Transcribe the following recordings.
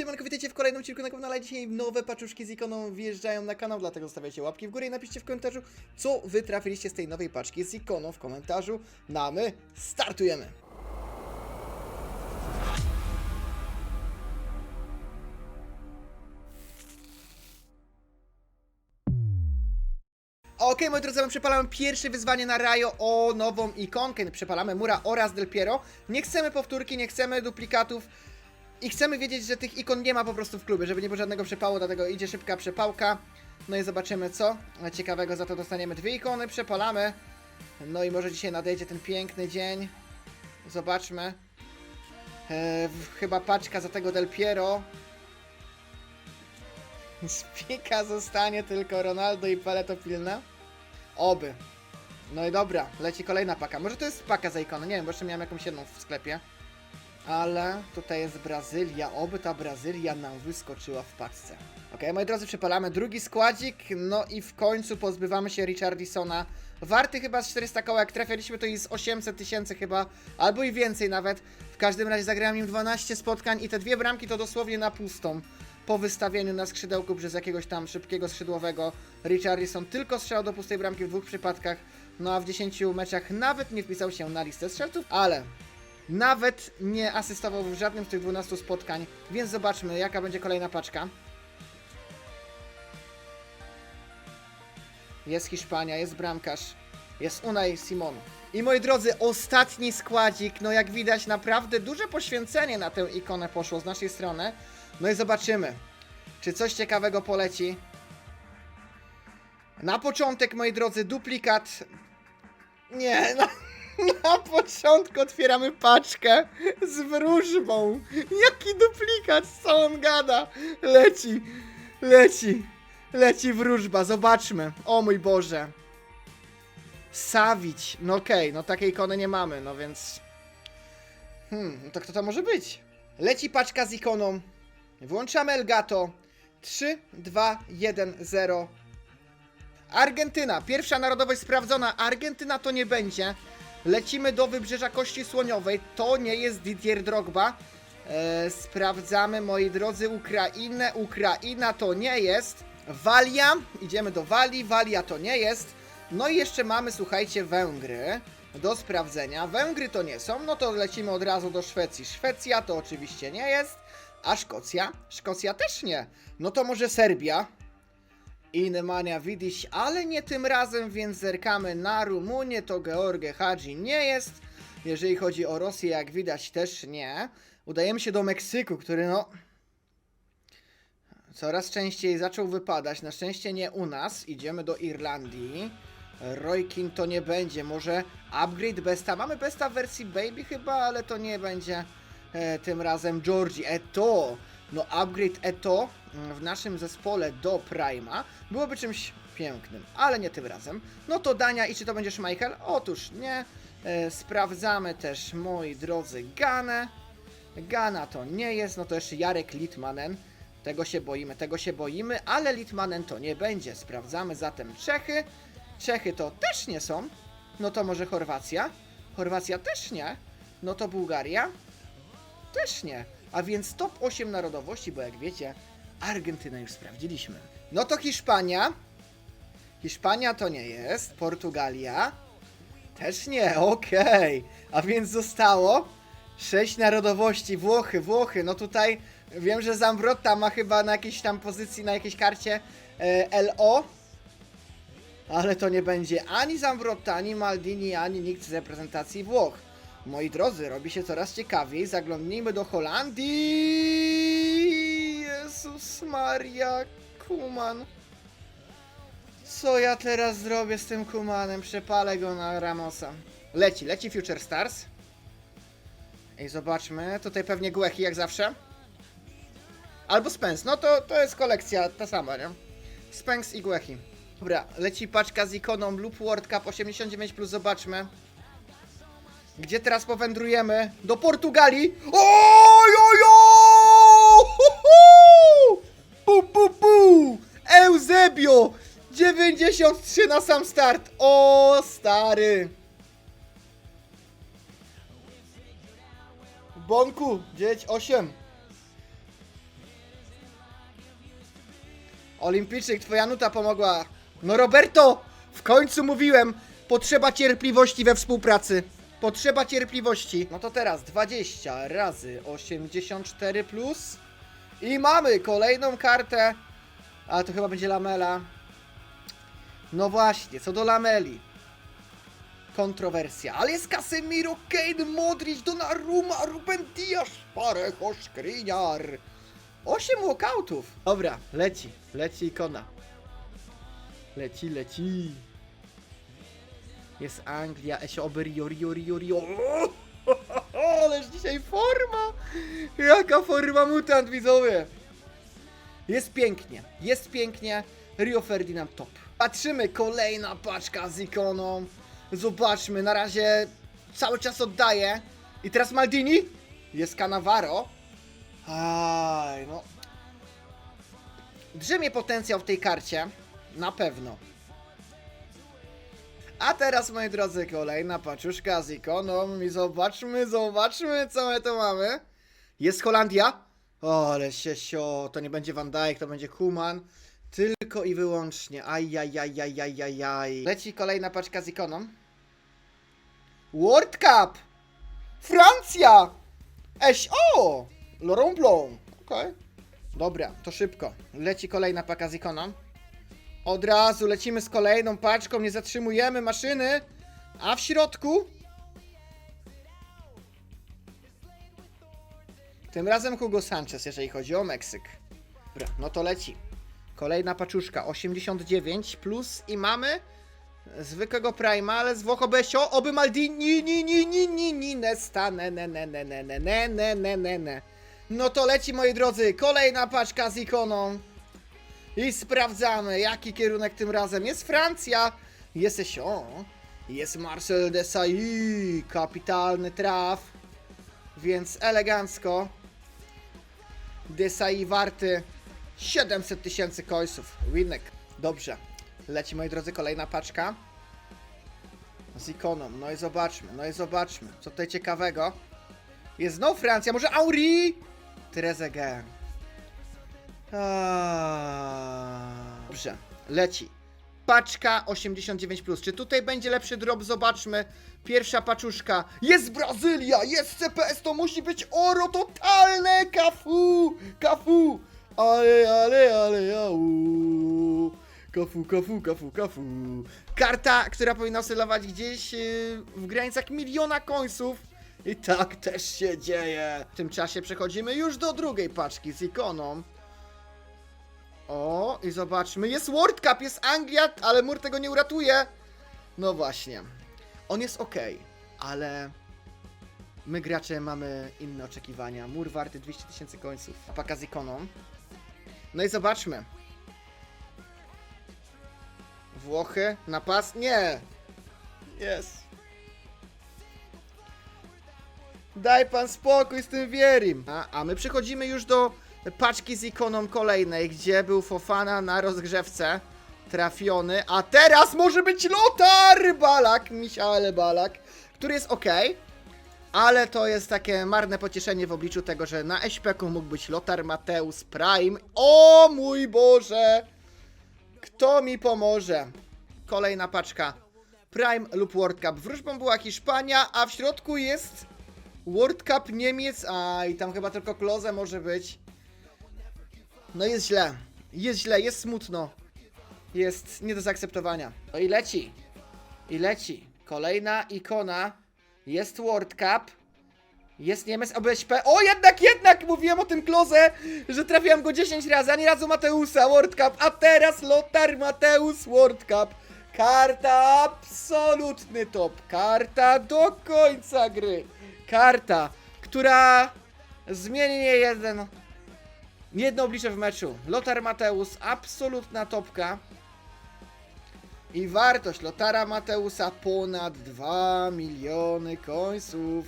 Siemanko, witajcie w kolejnym odcinku na kanale. Dzisiaj nowe paczuszki z ikoną wjeżdżają na kanał, dlatego zostawiajcie łapki w górę i napiszcie w komentarzu, co wy trafiliście z tej nowej paczki z ikoną w komentarzu. No a my startujemy! Okej, moi drodzy, my przepalamy pierwsze wyzwanie na Rajo o nową ikonkę. Przepalamy Mura oraz Del Piero. Nie chcemy powtórki, nie chcemy duplikatów. I chcemy wiedzieć, że tych ikon nie ma po prostu w klubie, żeby nie było żadnego przepału, dlatego idzie szybka przepałka. No i zobaczymy co ciekawego za to dostaniemy. Dwie ikony, przepalamy. No i może dzisiaj nadejdzie ten piękny dzień. Zobaczmy. Eee, chyba paczka za tego Del Piero. Z pika zostanie tylko Ronaldo i Paleto Pilna. Oby. No i dobra, leci kolejna paka. Może to jest paka za ikonę, nie wiem, bo jeszcze miałem jakąś jedną w sklepie. Ale tutaj jest Brazylia, oby ta Brazylia nam wyskoczyła w paczce. Ok, moi drodzy, przepalamy drugi składzik, no i w końcu pozbywamy się Richardisona. Warty chyba z 400 koła, jak trafialiśmy to i z 800 tysięcy chyba, albo i więcej nawet. W każdym razie zagrałem nim 12 spotkań i te dwie bramki to dosłownie na pustą. Po wystawieniu na skrzydełku przez jakiegoś tam szybkiego skrzydłowego Richardson tylko strzelał do pustej bramki w dwóch przypadkach, no a w 10 meczach nawet nie wpisał się na listę strzelców, ale nawet nie asystował w żadnym z tych 12 spotkań, więc zobaczmy jaka będzie kolejna paczka. Jest Hiszpania, jest bramkarz, jest Unai Simon. I moi drodzy, ostatni składzik, no jak widać naprawdę duże poświęcenie na tę ikonę poszło z naszej strony. No i zobaczymy, czy coś ciekawego poleci. Na początek, moi drodzy, duplikat. Nie, na, na początku otwieramy paczkę z wróżbą. Jaki duplikat, co on gada? Leci, leci, leci wróżba, zobaczmy. O mój Boże. Sawić, no okej, no takiej ikony nie mamy, no więc... Hmm, no to kto to może być? Leci paczka z ikoną. Włączamy Elgato. 3, 2, 1, 0. Argentyna. Pierwsza narodowość sprawdzona. Argentyna to nie będzie. Lecimy do wybrzeża Kości Słoniowej. To nie jest Didier Drogba. E, sprawdzamy, moi drodzy, Ukrainę. Ukraina to nie jest. Walia. Idziemy do Walii. Walia to nie jest. No i jeszcze mamy, słuchajcie, Węgry do sprawdzenia. Węgry to nie są, no to lecimy od razu do Szwecji. Szwecja to oczywiście nie jest. A Szkocja? Szkocja też nie. No to może Serbia. I Nemanja Vidic, ale nie tym razem, więc zerkamy na Rumunię, to George Hadzi nie jest. Jeżeli chodzi o Rosję, jak widać, też nie. Udajemy się do Meksyku, który no coraz częściej zaczął wypadać. Na szczęście nie u nas. Idziemy do Irlandii. Roykin to nie będzie. Może upgrade Besta. Mamy Besta w wersji Baby chyba, ale to nie będzie e, tym razem Georgie. Eto. No upgrade Eto w naszym zespole do Prima byłoby czymś pięknym, ale nie tym razem. No to Dania i czy to będzie Schmeichel? Otóż nie. E, sprawdzamy też, moi drodzy, Ganę. Gana to nie jest, no to jeszcze Jarek Litmanen. Tego się boimy, tego się boimy, ale Litmanen to nie będzie. Sprawdzamy zatem Czechy. Czechy to też nie są. No to może Chorwacja? Chorwacja też nie. No to Bułgaria? Też nie. A więc top 8 narodowości, bo jak wiecie, Argentynę już sprawdziliśmy. No to Hiszpania. Hiszpania to nie jest. Portugalia. Też nie, okej. A więc zostało sześć narodowości. Włochy, Włochy. No tutaj wiem, że Zambrotta ma chyba na jakiejś tam pozycji, na jakiejś karcie e, LO. Ale to nie będzie ani Zambrotta, ani Maldini, ani nikt z reprezentacji Włoch. Moi drodzy, robi się coraz ciekawiej. Zaglądnijmy do Holandii. Maria, Kuman. Co ja teraz zrobię z tym Kumanem? Przepalę go na Ramosa. Leci, leci Future Stars. I zobaczmy, tutaj pewnie Guechi jak zawsze. Albo Spence, no to, to jest kolekcja ta sama, nie? Spence i Guechi. Dobra, leci paczka z ikoną lub World Cup 89+, plus, zobaczmy. Gdzie teraz powędrujemy? Do Portugalii! Oj, Eusebio! 93 na sam start! O, stary! Bonku, dzieć 8. Olimpijczyk, twoja nuta pomogła. No Roberto, w końcu mówiłem, potrzeba cierpliwości we współpracy. Potrzeba cierpliwości. No to teraz 20 razy 84 plus. I mamy kolejną kartę. Ale to chyba będzie lamela. No właśnie, co do lameli. Kontrowersja. Ale jest Casemiro, Kane, Modric, Donnarumma, Ruben Dias, Parejo, Skriniar. 8 walkoutów. Dobra, leci, leci ikona. Leci, leci. Jest Anglia, Esio Oby, Rio, Rio. Ależ dzisiaj forma! Jaka forma mutant, widzowie! Jest pięknie, jest pięknie. Rio Ferdinand top. Patrzymy, kolejna paczka z ikoną. Zobaczmy, na razie cały czas oddaje. I teraz Maldini. Jest Cannavaro. Aj, no. Drzemie potencjał w tej karcie. Na pewno. A teraz, moi drodzy, kolejna paczuszka z ikoną i zobaczmy, zobaczmy, co my tu mamy. Jest Holandia. O, ale się sio, to nie będzie Van Dijk, to będzie Human. Tylko i wyłącznie. Ajajajajajajaj. Leci kolejna paczka z ikoną. World Cup! Francja! Eś, o! Laurent Blanc. Okej. Dobra, to szybko. Leci kolejna paka z ikoną. Od razu lecimy z kolejną paczką, nie zatrzymujemy maszyny. A w środku... Tym razem Hugo Sanchez, jeżeli chodzi o Meksyk. Dobra, no to leci. Kolejna paczuszka, 89 plus i mamy zwykłego Prima, ale z Włoch oby Maldini, ni, ni, ni, ni, ni, nesta, ne, ne, ne, ne, ne, ne, ne, ne, ne, ne, ne. No to leci, moi drodzy, kolejna paczka z ikoną. I sprawdzamy, jaki kierunek tym razem. Jest Francja, jest Esio, jest Marcel Desailly, kapitalny traf, więc elegancko. Desailly warty 700 tysięcy końców. Winek. Dobrze. Leci, moi drodzy, kolejna paczka. Z ikoną. No i zobaczmy, no i zobaczmy. Co tutaj ciekawego? Jest znowu Francja, może Auri? Trezeguet. Dobrze, leci. Paczka 89. Czy tutaj będzie lepszy drop? Zobaczmy. Pierwsza paczuszka. Jest Brazylia! Jest CPS! To musi być oro totalne! Kafu! Kafu! Ale, ale, ale, au. Kafu, kafu, kafu, kafu. Karta, która powinna oscylować gdzieś yy, w granicach miliona końców. I tak też się dzieje. W tym czasie przechodzimy już do drugiej paczki z ikoną. O, i zobaczmy, jest World Cup, jest Anglia, ale mur tego nie uratuje. No właśnie. On jest ok, ale my gracze mamy inne oczekiwania. Mur warty 200 tysięcy końców. Paka z ikoną. No i zobaczmy. Włochy na pas? Nie! Jest. Daj pan spokój z tym Wierim. A, a my przechodzimy już do paczki z ikoną kolejnej, gdzie był Fofana na rozgrzewce. Trafiony, a teraz może być Lotar Balak, Michael Balak, który jest ok, ale to jest takie marne pocieszenie w obliczu tego, że na SP-ku mógł być Lotar Mateusz Prime. O mój Boże! Kto mi pomoże? Kolejna paczka. Prime lub World Cup. Wróżbą była Hiszpania, a w środku jest World Cup Niemiec. A i tam chyba tylko Kloze może być. No jest źle. Jest źle, jest smutno. Jest nie do zaakceptowania. No i leci. I leci. Kolejna ikona. Jest World Cup. Jest Niemiec OBSP. O, jednak, jednak! Mówiłem o tym Kloze, że trafiłem go 10 razy, ani razu Mateusa World Cup, a teraz Lotar Mateusz World Cup. Karta absolutny top. Karta do końca gry. Karta, która zmieni nie jeden, jedno oblicze w meczu. Lotar Mateusz, absolutna topka. I wartość Lotara Mateusa ponad 2 miliony końców.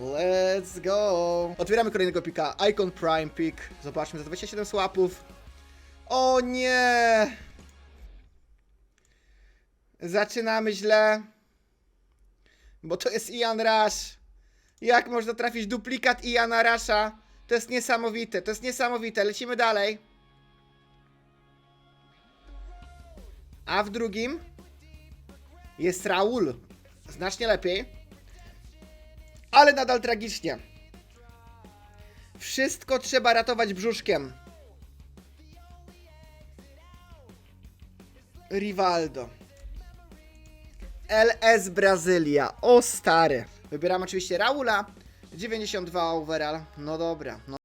Let's go! Otwieramy kolejnego pika. Icon Prime Pick. Zobaczmy za 27 słapów. O nie! Zaczynamy źle. Bo to jest Ian Rush. Jak można trafić duplikat Iana Rusha? To jest niesamowite, to jest niesamowite. Lecimy dalej. A w drugim jest Raul. Znacznie lepiej. Ale nadal tragicznie. Wszystko trzeba ratować brzuszkiem. Rivaldo. LS Brazylia. O stary. Wybieram oczywiście Raula. 92 overall. No dobra. No